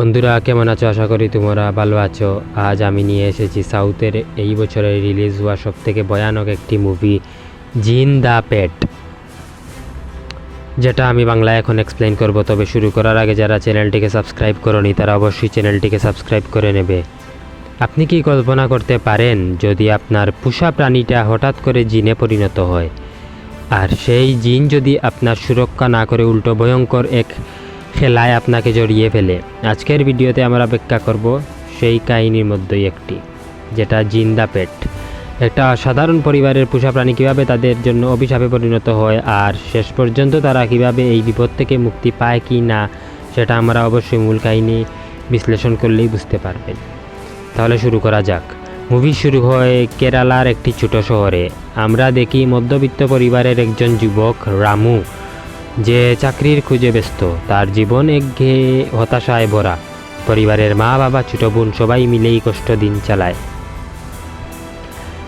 বন্ধুরা, কেমন আছো? আশা করি তোমরা ভালো আছো। আজ আমি নিয়ে এসেছি সাউথের এই বছরে রিলিজ হওয়া সব থেকে ভয়ানক একটি মুভি, জিন দ্য পেট। যেটা আমি বাংলায় এখন এক্সপ্লেন করব। তবে শুরু করার আগে যারা চ্যানেলটিকে সাবস্ক্রাইব করনি, তারা অবশ্যই চ্যানেলটিকে সাবস্ক্রাইব করে নেবে। আপনি কি কল্পনা করতে পারেন, যদি আপনার পোষা প্রাণীটা হঠাৎ করে জিনে পরিণত হয়, আর সেই জিন যদি আপনার সুরক্ষা না করে উল্টো ভয়ঙ্কর এক খেলায় আপনাকে জড়িয়ে ফেলে। আজকের ভিডিওতে আমরা ব্যাখ্যা করব সেই কাহিনীর মধ্যেই একটি, যেটা জিন্দা পেট। একটা সাধারণ পরিবারের পোষা প্রাণী কীভাবে তাদের জন্য অভিশাপে পরিণত হয় আর শেষ পর্যন্ত তারা কীভাবে এই বিপদ থেকে মুক্তি পায় কি না, সেটা আমরা অবশ্যই মূল কাহিনী বিশ্লেষণ করলেই বুঝতে পারবেন। তাহলে শুরু করা যাক। মুভি শুরু হয় কেরালার একটি ছোট শহরে। আমরা দেখি মধ্যবিত্ত পরিবারের একজন যুবক রামু। যে চাকরির খুঁজে ব্যস্ত, তার জীবন একঘেয়ে হতাশায় ভরা। পরিবারের মা, বাবা, ছোট বোন সবাই মিলেই কষ্ট দিন চালায়।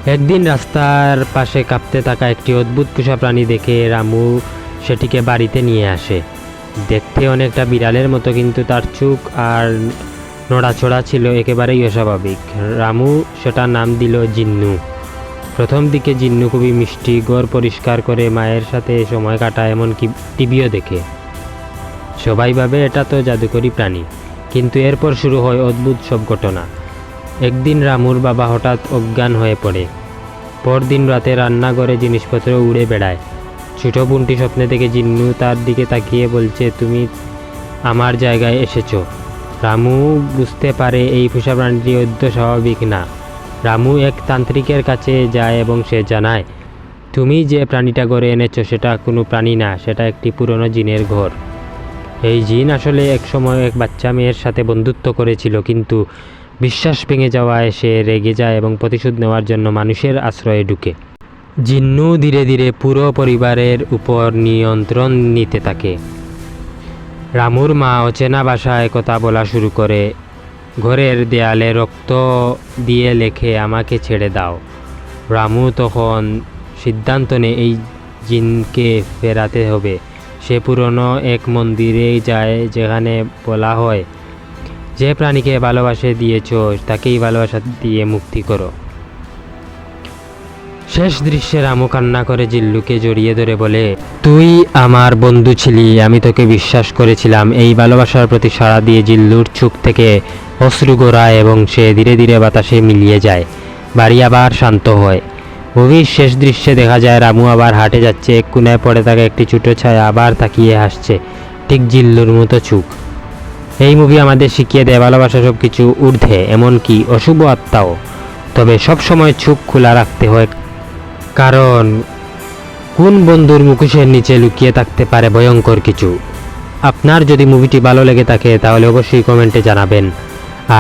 একদিন রাস্তার পাশে কাঁপতে থাকা একটি অদ্ভুত পোষা প্রাণী দেখে রামু সেটিকে বাড়িতে নিয়ে আসে। দেখতে অনেকটা বিড়ালের মতো, কিন্তু তার চোখ আর নড়াচড়া ছিল একেবারেই অস্বাভাবিক। রামু সেটার নাম দিল জিন্নু। প্রথম দিকে জিন্নু খুবই মিষ্টি গড় পরিষ্কার করে মায়ের সাথে সময় কাটায়, এমনকি টিভিও দেখে। সবাই ভাবে এটা তো জাদুকরি প্রাণী। কিন্তু এরপর শুরু হয় অদ্ভুত সব ঘটনা। একদিন রামুর বাবা হঠাৎ অজ্ঞান হয়ে পড়ে। পরদিন রাতে রান্নাঘরে জিনিসপত্র উড়ে বেড়ায়। ছোট বোনটি স্বপ্নে থেকে জিন্নু তার দিকে তাকিয়ে বলছে, তুমি আমার জায়গায় এসেছ। রামু বুঝতে পারে এই পোষা প্রাণীটি অদ্য স্বাভাবিক না। রামু এক তান্ত্রিকের কাছে যায় এবং সে জানায়, তুমি যে প্রাণীটা গড়ে এনেছো, সেটা কোনো প্রাণী না, সেটা একটি পুরনো জিনের ঘর। এই জিন আসলে এক সময় এক বাচ্চা মেয়ের সাথে বন্ধুত্ব করেছিল, কিন্তু বিশ্বাস ভেঙে যাওয়ায় সে রেগে যায় এবং প্রতিশোধ নেওয়ার জন্য মানুষের আশ্রয়ে ঢুকে। জিন্নু ধীরে ধীরে পুরো পরিবারের উপর নিয়ন্ত্রণ নিতে থাকে। রামুর মা অচেনা ভাষায় কথা বলা শুরু করে ঘরের দেয়ালে রক্ত দিয়ে লেখে, আমাকে ছেড়ে দাও। রামু তখন সিদ্ধান্ত নেয়, এই জিনকে ফেরাতে হবে। সে পুরনো এক মন্দিরে যায় যেখানে বলা হয়, যে প্রাণীকে ভালোবাসে দিয়েছ, তাকেই ভালোবাসা দিয়ে মুক্তি করো। শেষ দৃশ্যে রামু কান্না করে জিল্লুকে জড়িয়ে ধরে বলে, তুই আমার বন্ধু ছিলি, আমি তোকে বিশ্বাস করেছিলাম। এই ভালোবাসার প্রতি সাড়া দিয়ে জিল্লুর চোখ থেকে অশ্রু গোড়ায় এবং সে ধীরে ধীরে বাতাসে মিলিয়ে যায়। বাড়ি আবার শান্ত হয়। মুভির শেষ দৃশ্যে দেখা যায়, রামু আবার হাঁটে যাচ্ছে। এক কোনায় পড়ে থাকা একটি ছোটো ছায়া আবার তাকিয়ে হাসছে। ঠিক জিল্লুর মতো চুক। এই মুভি আমাদের শিখিয়ে দেয়, ভালোবাসা সব কিছু ঊর্ধ্বে, এমনকি অশুভ আত্মাও। তবে সব সময় চোখ খোলা রাখতে হয়। কারণ, কোন বন্ধুর মুখোশের নিচে লুকিয়ে থাকতে পারে ভয়ঙ্কর কিছু? আপনার যদি মুভিটি ভালো লেগে থাকে, তাহলে অবশ্যই কমেন্টে জানাবেন।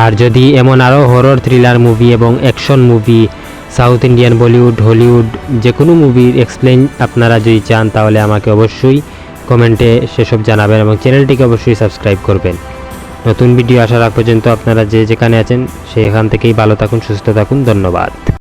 আর যদি এমন আরও হরর থ্রিলার মুভি এবং action movie south Indian Bollywood Hollywood যে কোনো মুভির এক্সপ্লেন আপনারা যদি চান, তাহলে আমাকে অবশ্যই কমেন্টে সেসব জানাবেন এবং চ্যানেলটিকে অবশ্যই সাবস্ক্রাইব করবেন। নতুন ভিডিও আসার আগ পর্যন্ত আপনারা যে যেখানে আছেন, সেখান থেকেই ভালো থাকুন, সুস্থ থাকুন, ধন্যবাদ।